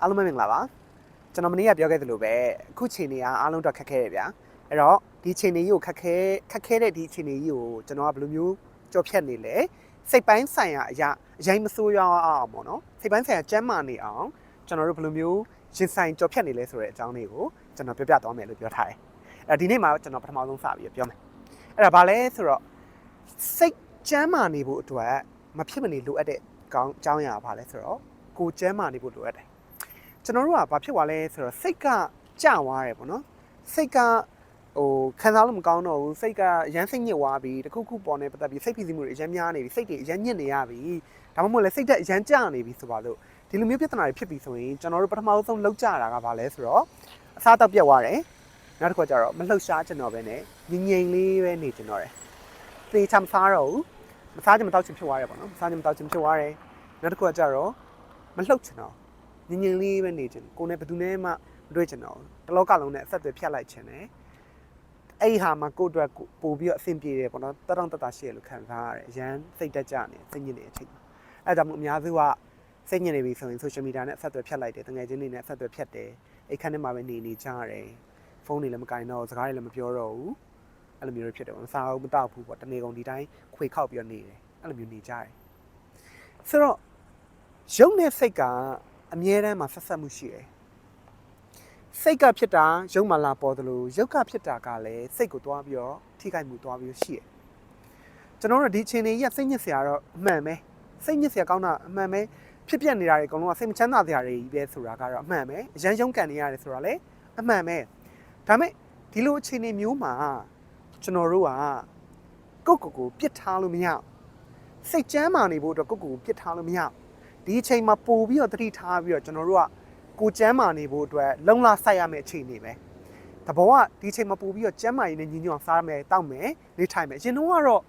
အားလုံးပဲမင်္ဂလာပါကျွန်တော်မနေ့ကပြောခဲ့သလိုပဲအခုချိန်နေကအားလုံးတော့ခက်ခဲတယ်ဗျာအဲ့တော့ဒီချိန်နေကြီးကိုခက်ခဲခက်ခဲတဲ့ဒီချိန်နေကြီးကိုကျွန်တော်ကဘယ်လိုမျိုးကြော်ဖြတ်နေလဲစိတ်ပိုင်းဆိုင်ရာအရာအရင်မဆိုးရအောင်ပေါ့နော်စိတ်ပိုင်းဆိုင်ရာကျန်းမာနေအောင်ကျွန်တော်တို့ဘယ်လိုမျိုးရင်ဆိုင်ကြော်ဖြတ်နေလဲဆိုတဲ့အကြောင်းလေးကိုကျွန်တော်ပြောပြသွားမယ်လို့ပြောထားတယ်အဲ့ဒီနေ့မှာကျွန်တော်ပထမဆုံးစပြီးပြောမယ်အဲ့ဒါဘာလဲဆိုတော့စိတ်ကျန်းမာနေဖို့အတွက်မဖြစ်မနေလိုအပ်တဲ့ကောင်းအကြောင်းအရာဘာလဲဆိုတော့ကိုယ်ကျန်းမာနေဖို့လိုအပ်တယ် ကျွန်တော်တို့ကဘာဖြစ်သွားလဲဆိုတော့စိတ်ကကြွားတယ်ပေါ့နော်စိတ်ကဟိုခံစားလို့မကောင်းတော့ဘူးစိတ်ကအရမ်းစိတ်ညစ်သွားပြီတခုခုပေါ်နေပတ်သက်ပြီးစိတ်ဖိစီးမှုတွေအရမ်းများနေပြီစိတ်တွေအရမ်းညစ်နေရပြီဒါမှမဟုတ်လဲစိတ်သက်အရမ်းကြနေပြီဆိုပါလို့ဒီလိုမျိုးပြဿနာတွေဖြစ်ပြီဆိုရင်ကျွန်တော်တို့ပထမဆုံးလောက်ကြတာကဘာလဲဆိုတော့အစားတောက်ပြတ်သွားတယ်နောက်တစ်ခါကျတော့မလှုပ်ရှားကျွန်တော်ပဲနဲ့ငြိမ်ငြိမ်လေးပဲနေကျွန်တော်တယ်သေချာမစားတော့ဘူးမစားချင်မတောက်ချင်ဖြစ်သွားတယ်ပေါ့နော်မစားချင်မတောက်ချင်ဖြစ်သွားတယ်နောက်တစ်ခါကျတော့မလှုပ်ချင်တော့ ငင်ငင်လေးပဲနေချင်ကိုယ်နဲ့ဘယ်သူနဲ့မှမတွေ့ချင်တော့ဘူးတလောကလုံးနဲ့အဆက်အသွယ်ဖြတ်လိုက်ချင်တယ်အဲ့ဒီဟာမှာကိုယ့်အတွက်ကိုပို့ပြီးတော့အဆင်ပြေတယ်ပေါ့နော်တတောင့်တတရှိရလို့ခံစားရတယ်အရန်စိတ်တက်ကြနေစိတ်ညစ်နေတဲ့အချိန်မှာအဲ့ဒါကြောင့်မို့အများစုကစိတ်ညစ်နေပြီဆိုရင် social media နဲ့အဆက်အသွယ်ဖြတ်လိုက်တယ်တငယ်ချင်းတွေနဲ့အဆက်အသွယ်ဖြတ်တယ်အိတ်ခမ်းထဲမှာပဲနေနေကြရတယ်ဖုန်းတွေလည်းမကင်တော့ဘူးစကားတွေလည်းမပြောတော့ဘူးအဲ့လိုမျိုးတွေဖြစ်တယ်ပေါ့မစားဘူးမတောက်ဘူးပေါ့တနေကုန်ဒီတိုင်းခွေခောက်ပြီးတော့နေတယ်အဲ့လိုမျိုးနေကြတယ်ဆိုတော့ရုပ်နဲ့စိတ်က အမြဲတမ်းမှာဆက်ဆက်မှုရှိတယ်စိတ်ကဖြစ်တာရုပ်မှလာပေါ်သလိုရုပ်ကဖြစ်တာကလည်းစိတ်ကိုတွားပြီးတော့ထိခိုက်မှုတွားပြီးတော့ရှိတယ်ကျွန်တော်တို့ဒီအချိန်လေးရစိတ်ညစ်စရာတော့အမှန်ပဲစိတ်ညစ်စရာကောင်းတာအမှန်ပဲဖြစ်ပြနေတာတွေအကုန်လုံးကစိတ်မချမ်းသာစရာတွေကြီးပဲဆိုတာကတော့အမှန်ပဲအရန်ရုံးကန်နေရတယ်ဆိုတာလည်းအမှန်ပဲဒါပေမဲ့ဒီလိုအချိန်လေးမျိုးမှာကျွန်တော်တို့ကကိုယ့်ကိုယ်ကိုပြစ်ထားလို့မရဘူးစိတ်ချမ်းမာနေဖို့အတွက်ကိုယ့်ကိုယ်ကိုပြစ်ထားလို့မရဘူး ဒီအချိန်မှာပို့ပြီးတော့တတိထားပြီးတော့ကျွန်တော်တို့ကကိုကျမ်းမာနေဖို့အတွက်လုံလဆိုင်ရမယ့်အချိန်နေပဲတဘောကဒီအချိန်မှာပို့ပြီးတော့ကျမ်းမာရေးနဲ့ညီညွတ်အောင်စားမယ်တောက်မယ်နေထိုင်မယ်အရင်တော့ကတော့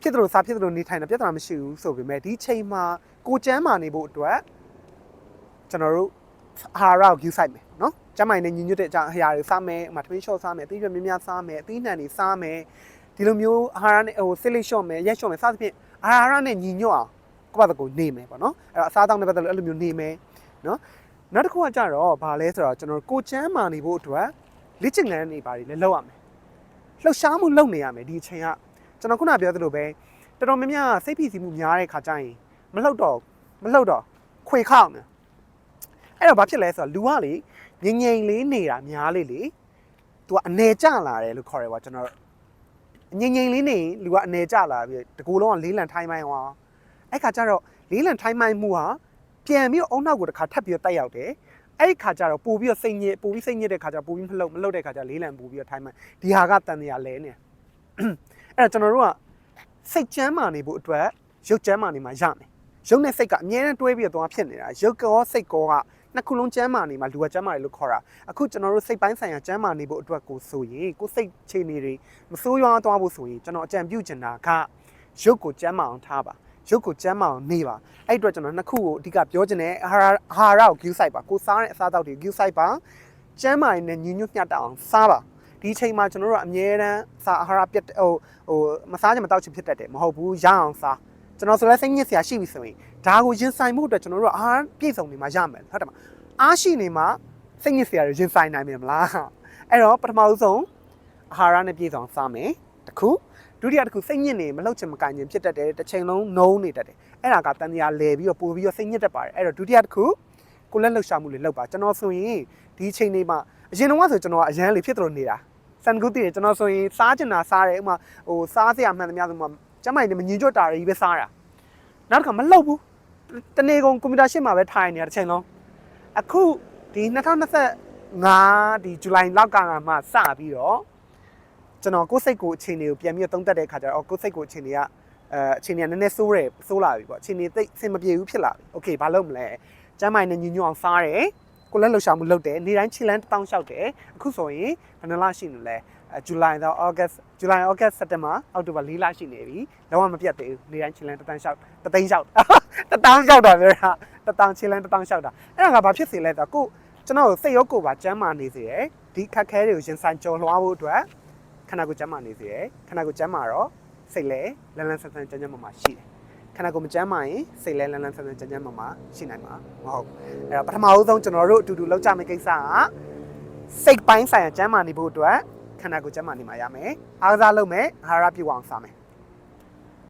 ဖြစ်တယ်လို့စားဖြစ်တယ်လို့နေထိုင်တာပြဿနာမရှိဘူးဆိုပေမဲ့ဒီအချိန်မှာကိုကျမ်းမာနေဖို့အတွက်ကျွန်တော်တို့အာဟာရကိုယူဆိုင်မယ်နော်ကျမ်းမာရေးနဲ့ညီညွတ်တဲ့အကြောင်းအရာတွေစားမယ်ဥပမာထမင်းလျှော့စားမယ်အသီးရွက်များများစားမယ်အသီးနှံတွေစားမယ်ဒီလိုမျိုးအာဟာရနဲ့ဟိုဆစ်လေးလျှော့မယ်ရက်လျှော့မယ်စသဖြင့်အာဟာရနဲ့ညီညွတ်အောင် ကိုယ့်ဘာသာကိုနေမယ်ပေါ့နော်အဲ့တော့အစားအသောက်နဲ့ပတ်သက်လို့အဲ့လိုမျိုးနေမယ်နော်နောက်တစ်ခုကကြတော့ဗာလဲဆိုတော့ကျွန်တော်ကိုချမ်းမာနေဖို့အတွက်လက်ချင်ငန်းနေပါလိမ့်လဲလောက်ရမယ်လှုပ်ရှားမှုလုပ်နေရမယ်ဒီအချိန်ကကျွန်တော်ခုနပြောသလိုပဲတော်တော်များများစိတ်ဖိစီးမှုများတဲ့ခါကျရင်မလှုပ်တော့မလှုပ်တော့ခွေခောက်နေအဲ့တော့ဘာဖြစ်လဲဆိုတော့လူကလေငြိမ်ငြိမ်လေးနေတာများလေလေသူကအနေကျလာတယ်လို့ခေါ်တယ်ပေါ့ကျွန်တော်ငြိမ်ငြိမ်လေးနေရင်လူကအနေကျလာပြီးတကူလုံးကလေးလံထိုင်းပိုင်းဟော အဲ့ခါကျတော့လေးလံထိုင်းမိုင်းမှုဟာပြန်ပြီးတော့အုံနောက်ကိုတစ်ခါထပ်ပြီးတော့တက်ရောက်တယ်အဲ့ဒီခါကျတော့ပို့ပြီးတော့စိတ်ညစ်ပို့ပြီးစိတ်ညစ်တဲ့ခါကျတော့ပို့ပြီးမလှုပ်မလှုပ်တဲ့ခါကျလေးလံပို့ပြီးတော့ထိုင်းမိုင်းဒီဟာကတန်တရားလဲနေအဲ့တော့ကျွန်တော်တို့ကစိတ်ကျမ်းမာနေဖို့အတွက်ရုပ်ကျမ်းမာနေမှာရမယ်ရုပ်နဲ့စိတ်ကအမြဲတမ်းတွဲပြီးတော့သွားဖြစ်နေတာရုပ်ကောစိတ်ကောကနှစ်ခုလုံးကျမ်းမာနေမှာလူကကျမ်းမာတယ်လို့ခေါ်တာအခုကျွန်တော်တို့စိတ်ပိုင်းဆိုင်ရာကျမ်းမာနေဖို့အတွက်ကိုဆိုရင်ကိုယ်စိတ်ခြေနေတွေမစိုးရွားသွားဖို့ဆိုရင်ကျွန်တော်အကြံပြုချင်တာကရုပ်ကိုကျမ်းမာအောင်ထားပါ ရုပ်ကိုကျမ်းမာအောင်နေပါအဲ့အတွက်ကျွန်တော်နှစ်ခုကိုအဓိကပြောချင်တယ်အာဟာရအာဟာရကို view site ပါကိုစားတဲ့အစားအသောက်တွေ view site ပါကျမ်းမာရင်လည်းညီညွတ်ညှတ်တအောင်စားပါဒီအချိန်မှာကျွန်တော်တို့ကအမြဲတမ်းစားအာဟာရပြတ်ဟိုဟိုမစားချင်မတောက်ချင်ဖြစ်တတ်တယ်မဟုတ်ဘူးရအောင်စားကျွန်တော်ဆိုလဲစိတ်ညစ်စရာရှိပြီဆိုရင်ဒါကိုရင်ဆိုင်မှုအတွက်ကျွန်တော်တို့ကအာဟာရပြည့်စုံနေမှာရမယ်ဟုတ်တယ်မအားရှိနေမှာစိတ်ညစ်စရာတွေရင်ဆိုင်နိုင်မယ်မလားအဲ့တော့ပထမဆုံးအာဟာရနဲ့ပြည့်စုံစားမယ်တခု ဒုတိယတစ်ခုစိတ်ညစ်နေမလှုပ်ချင်မကန်ချင်ဖြစ်တတ်တယ်တစ်ချိန်လုံးနှုံးနေတတ်တယ်အဲ့ဒါကတန်တရားလဲပြီးတော့ပို့ပြီးတော့စိတ်ညစ်တတ်ပါတယ်အဲ့တော့ဒုတိယတစ်ခုကိုလက်လှုပ်ရှားမှုတွေလုပ်ပါကျွန်တော်ဆိုရင်ဒီအချိန်လေးမှာအရင်တော့ဆိုကျွန်တော်ကအရန်လေးဖြစ်တော်နေတာစန်ကူတည်တယ်ကျွန်တော်ဆိုရင်စားချင်တာစားတယ်ဥမာဟိုစားစရာမှန်သမျှဆိုမှကျမကြီးနေမငြင်းကြွတာတွေပဲစားတာနောက်တစ်ခါမလှုပ်ဘူးတနေ့ကုန်ကွန်ပျူတာရှင်းမှာပဲထိုင်နေတာတစ်ချိန်လုံးအခုဒီ2025ဒီဇူလိုင်လောက်ကမှစပြီးတော့ ကျွန်တော်ကိုယ်စိတ်ကိုအခြေအနေကိုပြန်ပြီးတော့သုံးသပ်တဲ့အခါကျတော့ကိုယ်စိတ်ကိုအခြေအနေကအဲအခြေအနေကနည်းနည်းဆိုးတယ်ဆိုးလာပြီပေါ့အခြေအနေသိအဆင်မပြေဘူးဖြစ်လာပြီโอเคဘာလုပ်မလဲကျမ်းမိုင်နဲ့ညီညွတ်အောင်စားတယ်ကိုလက်လှူရှာမှုလုပ်တယ်နေတိုင်းခြေလန်းတစ်တောင်းလျှောက်တယ်အခုဆိုရင်ဘယ်နှလရှိနေလဲအဲဇူလိုင်တော့ဩဂတ်ဇူလိုင်ဩဂတ်စက်တင်ဘာအောက်တိုဘာ၄လရှိနေပြီလုံးဝမပြတ်သေးဘူးနေတိုင်းခြေလန်းတစ်တန်းလျှောက်တစ်သိန်းလျှောက်တစ်တောင်းလျှောက်တာပြောတာတစ်တောင်းခြေလန်းတစ်တောင်းလျှောက်တာအဲ့ဒါကဘာဖြစ်စေလဲဆိုတော့ကိုကျွန်တော်စိတ်ရောကိုယ်ပါကျမ်းမာနေစေရယ်ဒီခက်ခဲတွေကိုရင်ဆိုင်ကြော်လွှားဖို့အတွက် ခန္ဓာကိုယ်ကျန်းမာနေစေရယ်ခန္ဓာကိုယ်ကျန်းမာတော့စိတ်လည်းလန်းလန်းဆန်းဆန်းကျန်းကျန်းမာမာရှိတယ်ဒခန္ဓာကိုယ်မကျန်းမာရင်စိတ်လဲလန်းလန်းဆန်းဆန်းကြမ်းကြမ်းမာမာရှိနိုင်မှာမဟုတ်ဘူးအဲ့တော့ပထမအဦးဆုံးကျွန်တော်တို့အတူတူလောက်ကြမယ့်ကိစ္စကစိတ်ပိုင်းဆိုင်ရာကျန်းမာနေဖို့အတွက်ခန္ဓာကိုယ်ကျန်းမာနေမှာရမယ်အားကစားလုပ်မယ်အာဟာရပြည့်ဝအောင်စားမယ်